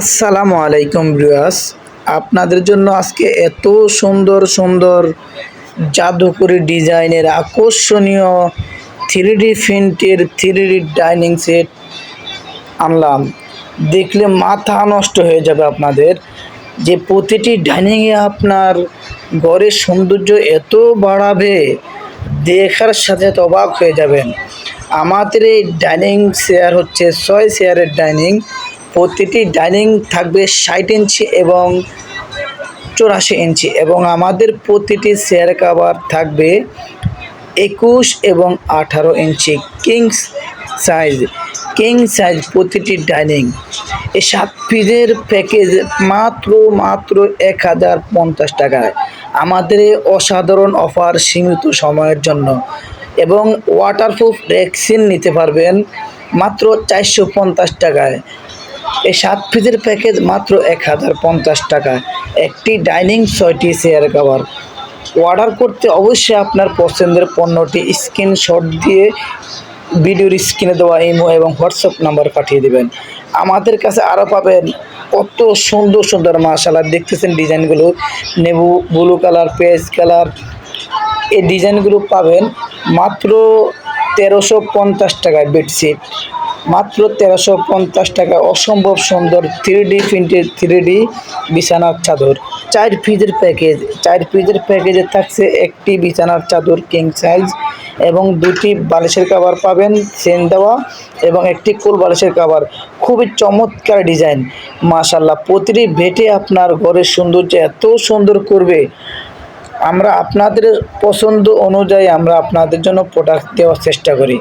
আসসালামু আলাইকুম ব্রিয়াস আপনাদের জন্য আজকে এত সুন্দর সুন্দর জাদুকরি ডিজাইনের আকর্ষণীয় থ্রি ডি প্রিন্টের থ্রি ডি ডাইনিং সেট আনলাম। দেখলে মাথা নষ্ট হয়ে যাবে আপনাদের। যে প্রতিটি ডাইনিংয়ে আপনার ঘরের সৌন্দর্য এত বাড়াবে, দেখার সাথে তো অবাক হয়ে যাবেন। আমাদের এই ডাইনিং চেয়ার হচ্ছে ছয় চেয়ারের ডাইনিং। প্রতিটি ডাইনিং থাকবে ষাট ইঞ্চি এবং চুরাশি ইঞ্চি এবং আমাদের প্রতিটি চেয়ার কাভার থাকবে একুশ এবং আঠারো inch kings size king size প্রতিটি ডাইনিং। এই সাত পিসের প্যাকেজ মাত্র মাত্র এক হাজার পঞ্চাশ টাকায়। আমাদের অসাধারণ অফার সীমিত সময়ের জন্য। এবং ওয়াটারপ্রুফ ভ্যাকসিন নিতে পারবেন মাত্র চারশো পঞ্চাশ টাকায়। এই সাত পিসের প্যাকেজ মাত্র এক হাজার পঞ্চাশ টাকা। একটি ডাইনিং ছয়টি চেয়ার কাভার অর্ডার করতে অবশ্যই আপনার পছন্দের পণ্যটি স্ক্রিনশট দিয়ে ভিডিওর স্ক্রিনে দেওয়া ইমো এবং হোয়াটসঅ্যাপ নাম্বার পাঠিয়ে দেবেন। আমাদের কাছে আরও পাবেন কত সুন্দর সুন্দর মাশাল্লাহ দেখতেছেন ডিজাইনগুলো। নেবু ব্লু কালার পেজ কালার। এই ডিজাইনগুলো পাবেন মাত্র তেরোশো পঞ্চাশ টাকায় বেডশিট মাত্র তেরোশো পঞ্চাশ টাকা অসম্ভব সুন্দর থ্রি ডি প্রিন্টের থ্রি ডি বিছানার চাদর। চার পিসের প্যাকেজ চার পিসের প্যাকেজে থাকছে একটি বিছানার চাদর কিং সাইজ এবং দুটি বালিশের কাভার পাবেন চেন দেওয়া এবং একটি কুল বালিশের কাভার খুবই চমৎকার ডিজাইন মাশাল্লাহ প্রতিটি ভেটে আপনার ঘরের সৌন্দর্য এত সুন্দর করবে। আমরা আপনাদের পছন্দ অনুযায়ী আমরা আপনাদের জন্য প্রোডাক্ট দেওয়ার চেষ্টা করি।